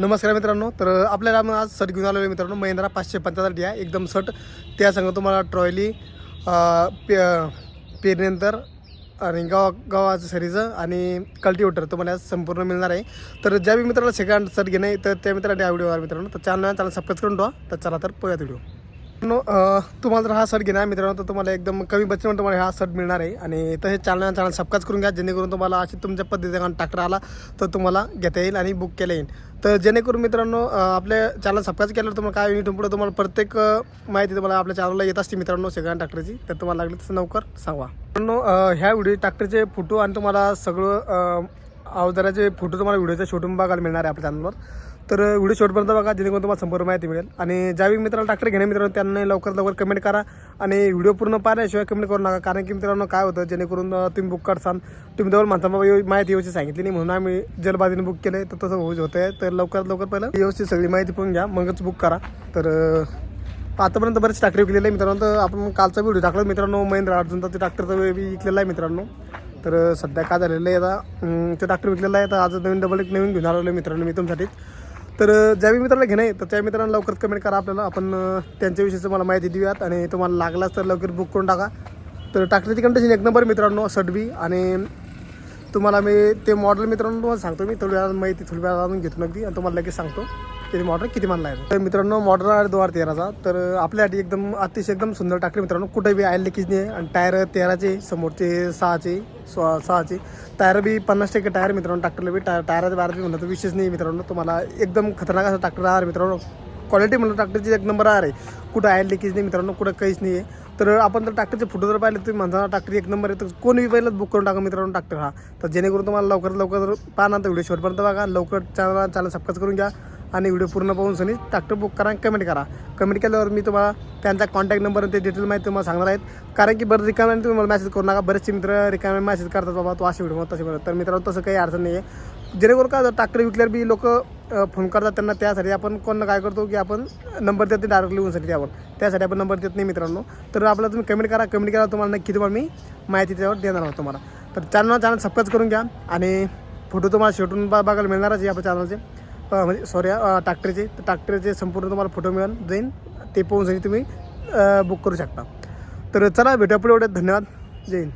नमस्कार मित्रांनो. तर आपल्याला मग आज सट घेऊन आलेलो आहे मित्रांनो महिंद्रा पाचशे पंच्याहत्तर डी आहे एकदम सट. त्या संग तुम्हाला ट्रॉयली पे पेरणीनंतर आणि गावा गावाचं सरीचं आणि कल्टिवेटर तुम्हाला आज संपूर्ण मिळणार आहे. तर ज्या बी मित्राला सेकंड सट घेणे तर त्या मित्राला हा व्हिडिओ मित्रांनो तर चॅनल चॅनल सबस्क्राईब करून ठेवा. तर चला तर पोया व्हिडिओ तुम्हाला जर हा शर्ट घेणार आहे मित्रांनो तर तुम्हाला एकदम कमी बजेटमध्ये तुम्हाला हा शर्ट मिळणार आहे. आणि तसे चॅनल चॅनल सबस्क्राईब करून घ्या जेणेकरून तुम्हाला अशी तुमच्या पद्धतीने ट्रॅक्टर आला तर तुम्हाला घेता येईल आणि बुक केलं येईल. तर जेणेकरून मित्रांनो आपल्या चॅनल सबस्क्राईब केल्यावर तुम्हाला काय युनिट पुढे तुम्हाला प्रत्येक माहिती तुम्हाला आपल्या चॅनलला येत असते मित्रांनो सेकंड ट्रॅक्टरची तर तुम्हाला लागली तसं लवकर सांगा. मित्रांनो ह्या व्हिडिओ ट्रॅक्टरचे फोटो आणि तुम्हाला सगळं अवजाराचे फोटो तुम्हाला व्हिडिओच्या शोटून बघायला मिळणार आहे आपल्या चॅनलवर तर व्हिडिओ शेवटपर्यंत बघा जेणेकरून तुम्हाला संपूर्ण माहिती मिळेल. आणि ज्यावेळी मित्राला ट्रॅक्टर घेणे मित्रांनो त्यांना लवकर लवकर कमेंट करा. आणि व्हिडिओ पूर्ण पाहण्याशिवाय कमेंट करू नका. कारण की मित्रांनो काय होतं जेणेकरून तुम्ही बुक करसान तुम्ही जवळ माणसा माहिती व्यवस्थित सांगितली नाही. म्हणून आम्ही जलबाजीने बुक केलं तर तसं होऊ होतं तर लवकरात लवकर पहिलं व्यवस्थित सगळी माहिती पण घ्या मगच बुक करा. तर आतापर्यंत बरेच ट्रॅक्टर विकलेले आहे मित्रांनो. तर आपण कालचा व्हिडिओ टाकला मित्रांनो महेंद्र अर्जुनचा. ते ट्रॅक्टरचा बी विकलेला आहे मित्रांनो. तर सध्या काय झालेलं आहे आता ते ट्रॅक्टर विकलेला आहे. तर आज नवीन डबल एक नवीन घेऊन आलेलो आहे मित्रांनो मी तुमच्यासाठी तर ज्या बी मित्राला घेणं आहे तर त्या मित्रांना लवकर कमेंट करा आपल्याला. आपण त्यांच्याविषयीचं मला माहिती देऊयात आणि तुम्हाला लागलाच तर लवकर बुक करून टाका. तर ट्रॅक्टरची कंडिशन एक नंबर मित्रांनो सडबी आणि तुम्हाला मी ते मॉडेल मित्रांनो तुम्हाला सांगतो मी. थोडी वेळा माहिती थोडी वेळा आणून घेतो नगदी आणि तुम्हाला लगेच सांगतो. की ते किती मानला आहे? तर मित्रांनो मॉडर्न आहे दोन हजार तेराचा. तर आपल्यासाठी एकदम अतिशय एकदम सुंदर टाकले मित्रांनो. कुठे बी आयल लिकेज नाही. आणि टायर तेराचे समोरचे सहाचे स्व सहाचे. टायर बी पन्नास टक्के टायर मित्रांनो टाकलेले बी. टायर टायराचे बारा बी म्हणलं तर विशेष नाही मित्रांनो. तुम्हाला एकदम खतरनाक असं ट्रॅक्टर आहे मित्रांनो. क्वालिटी म्हणलं ट्रॅक्टरची एक नंबर आहे. कुठं आयल लिकेज नाही मित्रांनो कुठं काहीच नाही आहे. तर आपण जर ट्रॅक्टरचे फोटो जर पाहिले तुम्ही म्हणता ट्रॅक्टर एक नंबर आहे तर कोणी पहिलं बुक करून टाका मित्रांनो ट्रॅक्टर हा. तर जेणेकरून तुम्हाला लवकरात लवकर पाहणार ना तर व्हिडिओ शेवटपर्यंत बघा. लवकर चॅनल चॅनल सबस्क्राईब करून घ्या. आणि व्हिडिओ पूर्ण पाहून सनी ट्रॅक्टर बुक करा कमेंट करा. कमेंट केल्यावर मी तुम्हाला त्यांचा कॉन्टॅक्ट नंबर आणि ते डिटेल माहिती तुम्हाला सांगणार आहेत. कारण की बरं रिकाम्याने तुम्ही मला मेसेज करू नका. बरेचसे मित्र रिकाम्या मेसेज करतात बाबा तू असे व्हिडिओ तसे बरं तर मित्रांनो तसं काही अडचण नाही आहे जेणेकरून का ट्रॅक्टर विकल्यावर बी लोक फोन करतात त्यांना त्यासाठी. आपण कोण काय करतो की आपण नंबर देत नाही डायरेक्ट लिहूनसाठी त्यावर त्यासाठी आपण नंबर देत नाही मित्रांनो. तर आपल्याला तुम्ही कमेंट करा. कमेंट करा तुम्हाला नक्की तुम्हाला मी माहिती त्यावर देणार आहोत तुम्हाला. तर चॅनल चॅनल सबस्क्राईब करून घ्या. आणि फोटो तुम्हाला शेवटून बघायला मिळणारच आहे आपल्या चॅनलचे म्हणजे सॉरी ट्रॅक्टरचे तर ट्रॅक्टरचे संपूर्ण तुम्हाला फोटो मिळून जाईन ते पाहून तुम्ही बुक करू शकता. तर चला भेटा पुढे एवढ्यात. धन्यवाद. जय हिंद.